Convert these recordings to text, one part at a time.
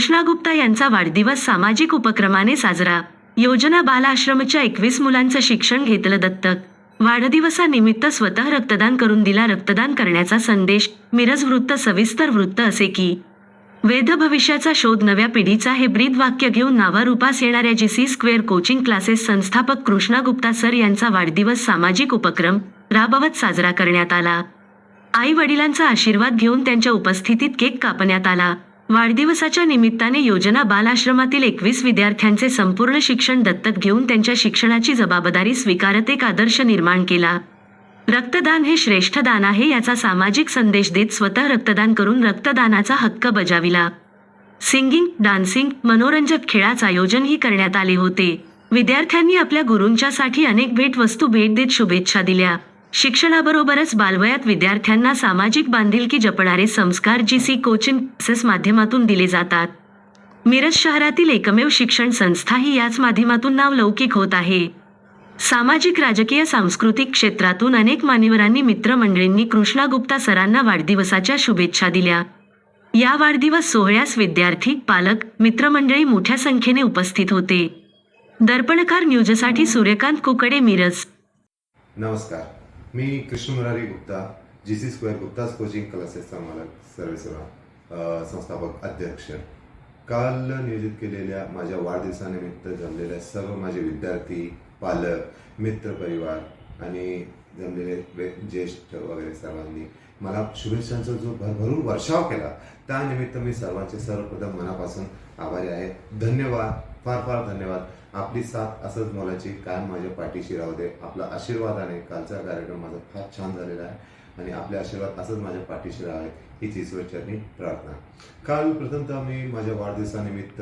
कृष्णा गुप्ता यांचा वाढदिवस सामाजिक उपक्रमाने साजरा. योजना बालाश्रमच्या एकवीस मुलांचं शिक्षण घेतलं दत्तक. वाढदिवसानिमित्त स्वतः रक्तदान करून दिला रक्तदान करण्याचा संदेश मिरज वृत्त सविस्तर वृत्त असे की वेध भविष्याचा शोध नव्या पिढीचा हे ब्रीद वाक्य घेऊन नावारूपास येणाऱ्या G C square coaching classes संस्थापक कृष्णा गुप्ता सर यांचा वाढदिवस सामाजिक उपक्रम राबवत साजरा करण्यात आला. आई वडिलांचा आशीर्वाद घेऊन त्यांच्या उपस्थितीत केक कापण्यात आला. वाढदिवसाच्या निमित्ताने योजना बाल आश्रमातील एकवीस विद्यार्थ्यांचे संपूर्ण शिक्षण दत्तक घेऊन त्यांच्या शिक्षणाची जबाबदारी स्वीकारत एक आदर्श निर्माण केला. रक्तदान हे श्रेष्ठ दान आहे याचा सामाजिक संदेश देत स्वतः रक्तदान करून रक्तदानाचा हक्क बजाविला. सिंगिंग डान्सिंग मनोरंजक खेळाचं आयोजनही करण्यात आले होते. विद्यार्थ्यांनी आपल्या गुरूंच्यासाठी अनेक भेटवस्तू भेट देत शुभेच्छा दिल्या. शिक्षणाबरोबरच बालवयात विद्यार्थ्यांना सामाजिक बांधिलकी जपणारे संस्कार जी सी कोचिंग क्लासेस माध्यमातून दिले जातात. मिरज शहरातील एकमेव शिक्षण संस्था ही याच माध्यमातून नावलौकिक होत आहे. सामाजिक राजकीय सांस्कृतिक क्षेत्रातून अनेक मान्यवरांनी मित्रमंडळींनी कृष्णा गुप्ता सरांना वाढदिवसाच्या शुभेच्छा दिल्या. या वाढदिवस सोहळ्यास विद्यार्थी पालक मित्रमंडळी मोठ्या संख्येने उपस्थित होते. दर्पणकार न्यूजसाठी सूर्यकांत कुकडे मिरज. नमस्कार. मी Krishna Murari Gupta G C square Gupta's coaching क्लासेसचा मालक सर्वेसर्वा संस्थापक अध्यक्ष. काल नियोजित केलेल्या माझ्या वाढदिवसानिमित्त जमलेल्या सर्व माझे विद्यार्थी पालक मित्रपरिवार आणि जमलेले ज्येष्ठ वगैरे सर्वांनी मला शुभेच्छांचा जो भरभरून वर्षाव केला त्यानिमित्त मी सर्वांचे सर्वप्रथम मनापासून आभारी आहे. धन्यवाद. फार फार धन्यवाद. आपली साथ असंच मोलाची. कायम माझ्या पाठीशी राहू दे. आपला आशीर्वादाने कालचा कार्यक्रम माझा फार छान झालेला आहे. आणि आपले आशीर्वाद असंच माझ्या पाठीशी राहावे हीच ईश्वरचरणी प्रार्थना. काल प्रथमतः मी माझ्या वाढदिवसानिमित्त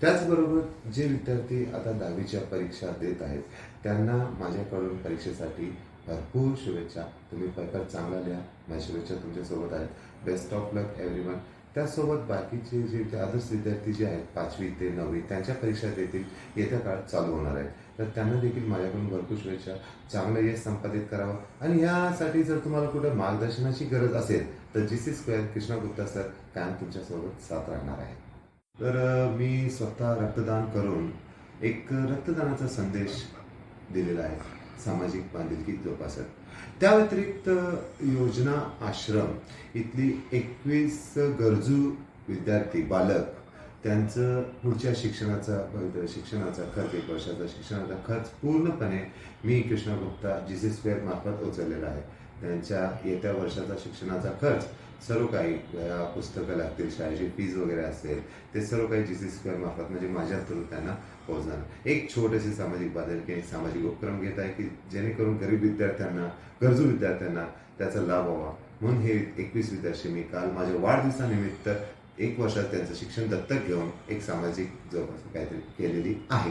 त्याचबरोबर जे विद्यार्थी आता दहावीच्या परीक्षा देत आहेत त्यांना माझ्याकडून परीक्षेसाठी भरपूर शुभेच्छा. तुम्ही पेपर चांगला लिहा. माझ्या शुभेच्छा तुमच्यासोबत आहेत. Best of luck everyone त्यासोबत बाकीचे जे आदर्श विद्यार्थी जे आहेत पाचवी ते नववी त्यांच्या परीक्षा देखील येत्या काळात चालू होणार आहेत. तर त्यांना देखील माझ्याकडून भरपूर शुभेच्छा. चांगलं यश संपादित करावं. आणि यासाठी जर तुम्हाला कुठं मार्गदर्शनाची गरज असेल तर G C square Krishna Gupta sir कायम तुमच्यासोबत साथ राहणार आहे. तर मी स्वतः रक्तदान करून एक रक्तदानाचा संदेश दिलेला आहे. सामाजिक बांधिलकी जोपासत. त्या व्यतिरिक्त योजना आश्रम इथली एकवीस गरजू विद्यार्थी बालक त्यांचं पुढच्या शिक्षणाचा भवितव्य शिक्षणाचा खर्च एक वर्षाचा शिक्षणाचा खर्च पूर्णपणे मी Krishna Gupta G C square मार्फत उचललेला आहे. त्यांच्या येत्या वर्षाचा शिक्षणाचा खर्च सर्व काही पुस्तकं लागतील शाळेची फीज वगैरे असेल ते सर्व काही जी सी स्क्वेअर मार्फत म्हणजे माझ्या थ्रू त्यांना पोहोचणार. एक छोटेसे सामाजिक बांधिलकी एक सामाजिक उपक्रम घेत आहे की जेणेकरून गरीब विद्यार्थ्यांना गरजू विद्यार्थ्यांना त्याचा लाभ व्हावा. म्हणून हे एकवीस विद्यार्थी मी काल माझ्या वाढदिवसानिमित्त एक वर्षात त्यांचं शिक्षण दत्तक घेऊन एक सामाजिक जवळपास काहीतरी केलेली आहे.